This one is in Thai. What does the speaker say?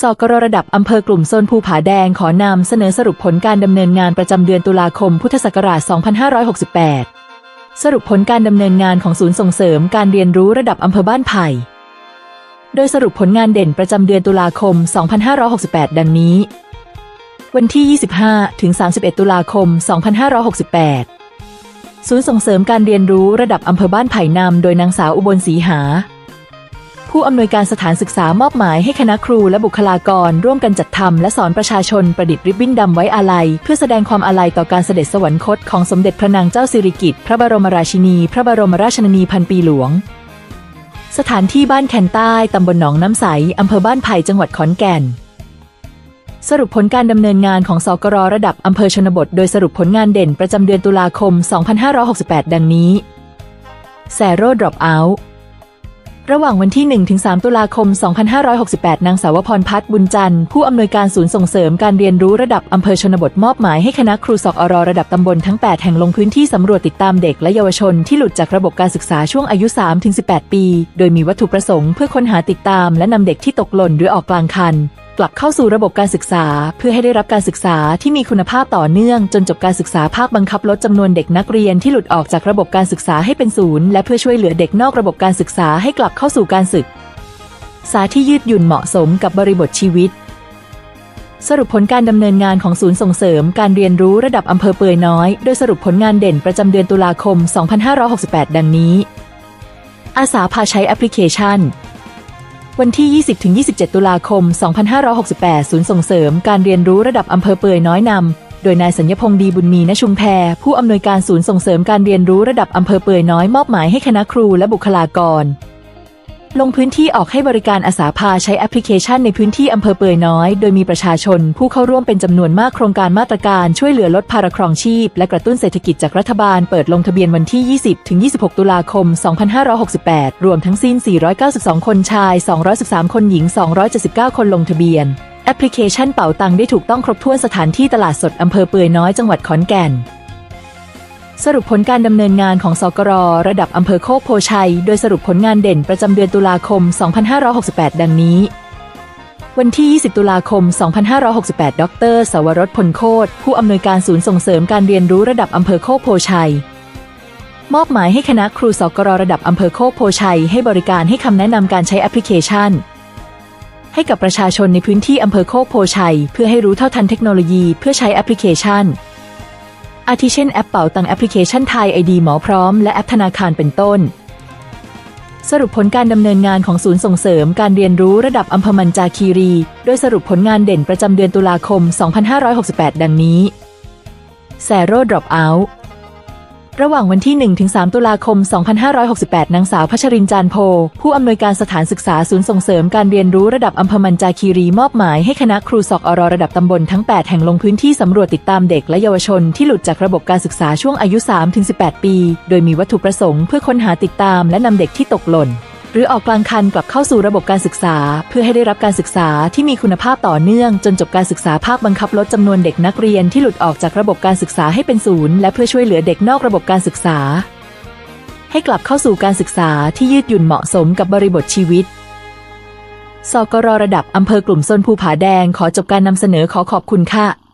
สกรระดับอำเภอกลุ่มโซนภูผาแดงขอนำเสนอสรุปผลการดำเนินงานประจำเดือนตุลาคมพุทธศักราช 2568 สรุปผลการดำเนินงานของศูนย์ส่งเสริมการเรียนรู้ระดับอำเภอบ้านไผ่ โดยสรุปผลงานเด่นประจำเดือนตุลาคม 2568 ดังนี้ วันที่ 25 ถึง 31 ตุลาคม 2568 ศูนย์ส่งเสริมการเรียนรู้ระดับอำเภอบ้านไผ่นำโดยนางสาวอุบลศรีหา ผู้อำนวยการสถานศึกษามอบหมายให้คณะครูและบุคลากร ร่วมกันจัดทำและสอนประชาชนประดิษฐ์ริบบิ้นดำไว้อาลัย เพื่อแสดงความอาลัยต่อการเสด็จสวรรคตของสมเด็จพระนางเจ้าสิริกิติ์พระบรมราชินี พระบรมราชนนีพันปีหลวง สถานที่บ้านแคนใต้ ตำบลหนองน้ำใสอำเภอบ้านไผ่จังหวัดขอนแก่นสรุปผลการดำเนินงานของสกรระดับอำเภอชนบท โดยสรุปผลงานเด่นประจำเดือนตุลาคม 2568 ดังนี้ แซโร่ดรอปเอาท์ ระหว่างวันที่ 1-3 ตุลาคม 2568 นางสาวพรพัฒน์บุญจันทร์ผู้อำนวยการศูนย์ส่งเสริมการเรียนรู้ระดับอำเภอชนบทมอบหมายให้คณะครูสอกอรระดับตำบลทั้ง 8 แห่งลงพื้นที่สำรวจติดตามเด็กและเยาวชนที่หลุดจากระบบการศึกษาช่วงอายุ 3-18 ปี โดยมีวัตถุประสงค์เพื่อค้นหาติดตามและนำเด็กที่ตกหล่นหรือออกกลางคัน กลับเข้าสู่ระบบการศึกษา เพื่อให้ได้รับการศึกษาที่มีคุณภาพต่อเนื่อง จนจบการศึกษาภาคบังคับลดจำนวนเด็กนักเรียนที่หลุดออกจากระบบการศึกษาให้เป็นศูนย์และเพื่อช่วยเหลือเด็กนอกระบบการศึกษาให้กลับเข้าสู่การศึกษาที่ยืดหยุ่นเหมาะสมกับบริบทชีวิต สรุปผลการดำเนินงานของศูนย์ส่งเสริมการเรียนรู้ระดับอำเภอเปือยน้อย โดยสรุปผลงานเด่นประจำเดือนตุลาคม 2568 ดังนี้ อาสาพาใช้แอปพลิเคชัน วันที่ 20-27 ตุลาคม 2568 ศูนย์ส่งเสริมการเรียนรู้ระดับอำเภอเปือยน้อยนำ โดยนายสัญญพงษ์ดีบุญมีณชุมแพผู้อำนวยการศูนย์ส่งเสริมการเรียนรู้ระดับอำเภอเปือยน้อยมอบหมายให้คณะครูและบุคลากร ลงพื้นที่ออกให้บริการอาสาพาใช้แอปพลิเคชันในพื้นที่อำเภอเปือยน้อย โดยมีประชาชน ผู้เข้าร่วมเป็นจำนวนมากโครงการมาตรการช่วยเหลือลดภาระครองชีพ และกระตุ้นเศรษฐกิจจากรัฐบาลเปิดลงทะเบียนวันที่ 20-26 ตุลาคม 2568 รวมทั้งสิ้น 492 คนชาย 213 คนหญิง 279 คนลงทะเบียน แอปพลิเคชันเป๋าตังได้ถูกต้องครบถ้วนสถานที่ตลาดสดอำเภอเปือยน้อยจังหวัดขอนแก่น สรุปผลการดำเนินงานของสกรระดับอำเภอโคกโพชัย โดยสรุปผลงานเด่นประจำเดือนตุลาคม 2568 ดังนี้ วันที่ 20 ตุลาคม 2568 ดร สวรสพลโคตผู้อำนวยการศูนย์ส่งเสริมการเรียนรู้ระดับอำเภอโคกโพชัย มอบหมายให้คณะครูสกรระดับอำเภอโคกโพชัย ให้บริการให้คำแนะนำการใช้แอปพลิเคชัน ให้กับประชาชนในพื้นที่อำเภอโคกโพชัย เพื่อให้รู้เท่าทันเทคโนโลยีเพื่อใช้แอปพลิเคชัน อาทิเช่นแอปเป๋าตังแอปพลิเคชันไทยไอดีหมอพร้อมและแอปธนาคารเป็นต้น สรุปผลการดำเนินงานของศูนย์ส่งเสริมการเรียนรู้ระดับอัมพมันจาคีรี โดยสรุปผลงานเด่นประจำเดือนตุลาคม 2568 ดังนี้แซโร่ดรอปเอาท์ ระหว่างวันที่ 1-3 ตุลาคม 2568 นางสาวพัชรินจานโพ ผู้อำนวยการสถานศึกษาศูนย์ส่งเสริมการเรียนรู้ระดับอำเภอมันจาคีรีมอบหมายให้คณะครูสอกอรระดับตำบลทั้ง 8 แห่งลงพื้นที่สำรวจติดตามเด็กและเยาวชนที่หลุดจากระบบการศึกษาช่วงอายุ 3-18 ปี โดยมีวัตถุประสงค์เพื่อค้นหาติดตามและนำเด็กที่ตกหล่น หรือออกกลางคันกลับเข้าสู่ระบบการศึกษา เพื่อให้ได้รับการศึกษาที่มีคุณภาพต่อเนื่อง จนจบการศึกษาภาคบังคับลดจำนวนเด็กนักเรียนที่หลุดออกจากระบบการศึกษาให้เป็นศูนย์และเพื่อช่วยเหลือเด็กนอกระบบการศึกษา ให้กลับเข้าสู่การศึกษาที่ยืดหยุ่นเหมาะสมกับบริบทชีวิตสกรระดับอำเภอกลุ่มโซนภูผาแดงขอจบการนำเสนอขอขอบคุณค่ะ